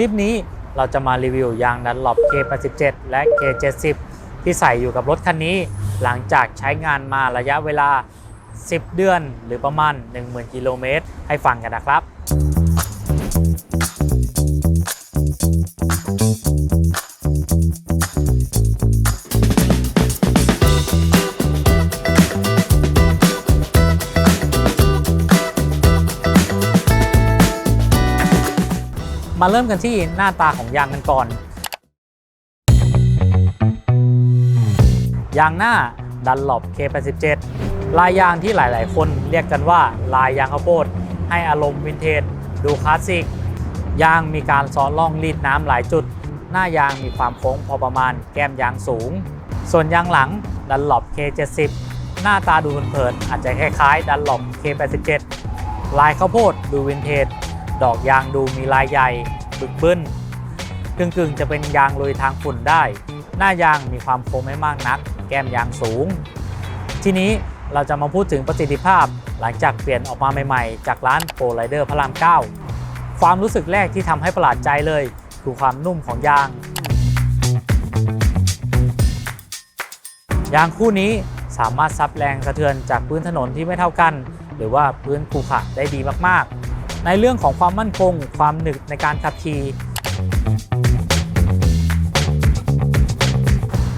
ลิปนี้เราจะมารีวิวยางดันหลบ K87 และ K70 ที่ใส่อยู่กับรถคันนี้ หลังจากใช้งานมาระยะเวลา 10 เดือนหรือประมาณ 10,000 กิโลเมตรให้ฟังกันนะครับ มาเริ่มกันที่หน้าตาของยางกันก่อน ยางหน้าดันหลบ K87 ลายยางที่หลาย ๆ คนเรียกกันว่าลายยางข้าวโพดให้อารมณ์วินเทจดูคลาสสิก ยางมีการซ้อนล่องรีดน้ำหลายจุด หน้ายางมีความโค้งพอประมาณแก้มยางสูง ส่วนยางหลังดันหลบ K70 หน้าตาดูเผินๆอาจจะคล้ายๆดันหลบ K87 ลายข้าวโพดดูวินเทจ ดอกยางดูมีลายใหญ่บึกบึ้นกึ่งๆจะเป็นยางลุยทางฝุ่นได้ หน้ายางมีความคมไม่มากนัก แก้มยางสูง ทีนี้เราจะมาพูดถึงประสิทธิภาพหลังจากเปลี่ยนออกมาใหม่ๆ จากร้านโปรไลเดอร์พระราม 9 ความรู้สึกแรกที่ทำให้ประหลาดใจเลย คือความนุ่มของยาง ยางคู่นี้สามารถซับแรงสะเทือนจากพื้นถนนที่ไม่เท่ากัน หรือว่าพื้นขรุขระได้ดีมากๆ ในเรื่องของความมั่นคง ความหนึบในการขับขี่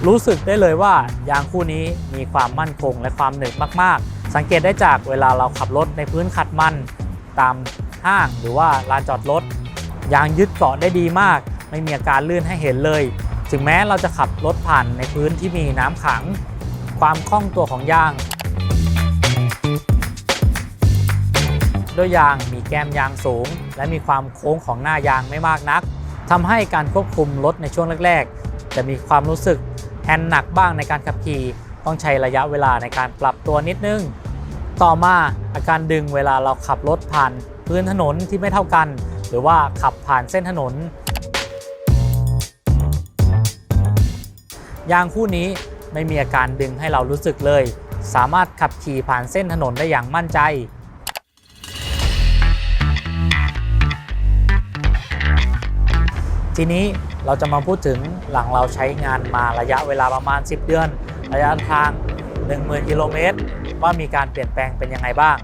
รู้สึกได้เลยว่ายางคู่นี้มีความมั่นคงและความหนึบมาก ๆ สังเกตได้จากเวลาเราขับรถในพื้นขัดมัน ตามห้างหรือว่าลานจอดรถยางยึดเกาะได้ดีมาก ไม่มีอาการลื่นให้เห็นเลย ถึงแม้เราจะขับรถผ่านในพื้นที่มีน้ำขัง ความคล่องตัวของยาง ด้วยยางมีแกมยางสูง และมีความโค้งของหน้ายางไม่มากนักทำให้การควบคุมรถในช่วงแรกๆ จะมีความรู้สึกแฮนด์หนักบ้างในการขับขี่ต้องใช้ระยะเวลาในการปรับตัวนิดนึง ต่อมาอาการดึงเวลาเราขับรถผ่านพื้นถนนที่ไม่เท่ากัน หรือว่าขับผ่านเส้นถนน ยางคู่นี้ไม่มีอาการดึงให้เรารู้สึกเลย สามารถขับขี่ผ่านเส้นถนนได้อย่างมั่นใจ ทีนี้เราจะมาพูดถึงหลังเราใช้งานมาระยะเวลาประมาณ 10 เดือน ระยะทาง 10,000กิโลเมตรว่ามีการเปลี่ยนแปลงเป็นยังไงบ้าง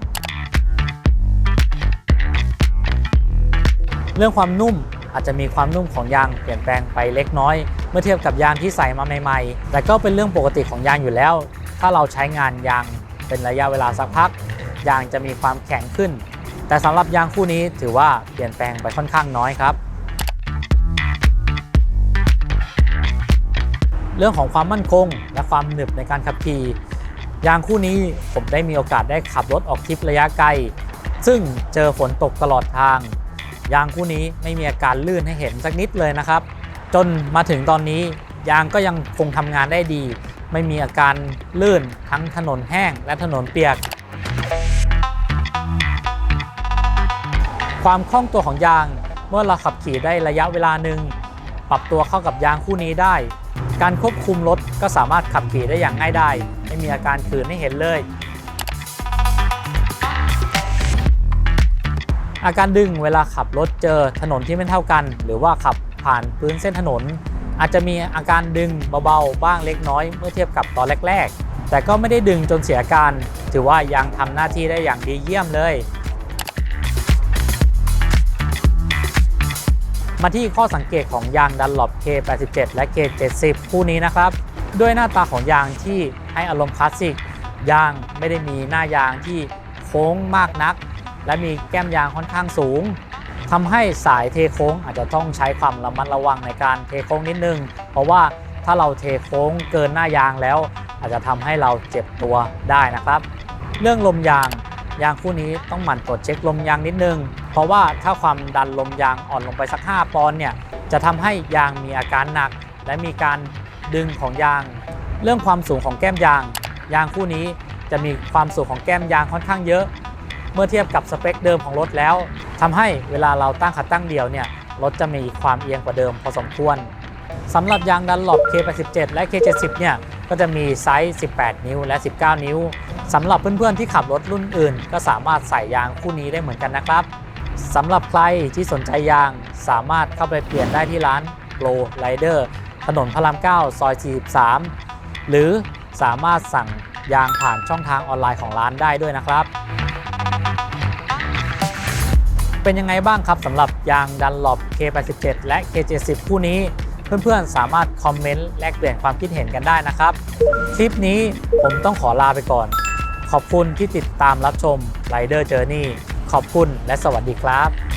เรื่องความนุ่มอาจจะมีความนุ่มของยางเปลี่ยนแปลงไปเล็กน้อย เมื่อเทียบกับยางที่ใส่มาใหม่ๆ แต่ก็เป็นเรื่องปกติของยางอยู่แล้ว ถ้าเราใช้งานยางเป็นระยะเวลาสักพัก ยางจะมีความแข็งขึ้น แต่สำหรับยางคู่นี้ถือว่าเปลี่ยนแปลงไปค่อนข้างน้อยครับ เรื่องของความมั่นคง และความหนึบในการขับขี่ยางคู่นี้ผมได้มีโอกาสได้ขับรถออกทริประยะไกล ซึ่งเจอฝนตกตลอดทาง ยางคู่นี้ไม่มีอาการลื่นให้เห็นสักนิดเลยนะครับ จนมาถึงตอนนี้ยางก็ยังคงทำงานได้ดี ไม่มีอาการลื่นทั้งถนนแห้งและถนนเปียก ความคล่องตัวของยางเมื่อเราขับขี่ได้ระยะเวลาหนึ่งปรับตัวเข้ากับยางคู่นี้ได้ การควบคุมรถก็สามารถขับขี่ได้อย่างง่ายได้ไม่มีอาการขืนให้เห็นเลย อาการดึงเวลาขับรถเจอถนนที่ไม่เท่ากัน หรือว่าขับผ่านพื้นเส้นถนน อาจจะมีอาการดึงเบาๆ บ้างเล็กน้อยเมื่อเทียบกับตอนแรก ๆ แต่ก็ไม่ได้ดึงจนเสียการ ถือว่ายังทำหน้าที่ได้อย่างดีเยี่ยมเลย มาที่ข้อสังเกตของยางดันหลบ K87 และ K70 คู่นี้นะครับ ด้วยหน้าตาของยางที่ให้อารมณ์คลาสสิกยางไม่ได้มีหน้ายางที่โค้งมากนัก และมีแก้มยางค่อนข้างสูงทำให้สายเทโค้งอาจจะต้องใช้ความระมัดระวังในการเทโค้งนิดนึง เพราะว่าถ้าเราเทโค้งเกินหน้ายางแล้ว อาจจะทำให้เราเจ็บตัวได้นะครับ เรื่องลมยางยางคู่นี้ต้องหมั่นตรวจเช็คลมยางนิดนึงเพราะว่าถ้าความดันลมยางอ่อนลงไปสัก 5 ปอนด์เนี่ยจะทำให้ยางมีอาการหนัก และมีการดึงของยาง เรื่องความสูงของแก้มยาง ยางคู่นี้จะมีความสูงของแก้มยางค่อนข้างเยอะ เมื่อเทียบกับสเปคเดิมของรถแล้วทำให้เวลาเราตั้งขาตั้งเดียวเนี่ยรถจะมีความเอียงกว่าเดิมพอสมควรสำหรับยางดันหลบ K87 และ K70 เนี่ยก็จะมีไซส์ 18 นิ้วและ 19 นิ้วสำหรับเพื่อนๆที่ขับรถรุ่นอื่น ก็สามารถใส่ยางคู่นี้ได้เหมือนกันนะครับ สำหรับใครที่สนใจยางสามารถเข้าไปเปลี่ยนได้ที่ร้าน Pro Rider ถนนพระราม 9 ซอย 43 หรือสามารถสั่งยางผ่านช่องทางออนไลน์ของร้านได้ด้วยนะครับ เป็นยังไงบ้างครับสำหรับยางดันหลบ K87 และ K70 คู่นี้ เพื่อนๆ สามารถคอมเมนต์แลกเปลี่ยนความคิดเห็นกันได้นะครับ คลิปนี้ผมต้องขอลาไปก่อน ขอบคุณที่ติดตามรับชม Rider Journey ขอบคุณและสวัสดีครับ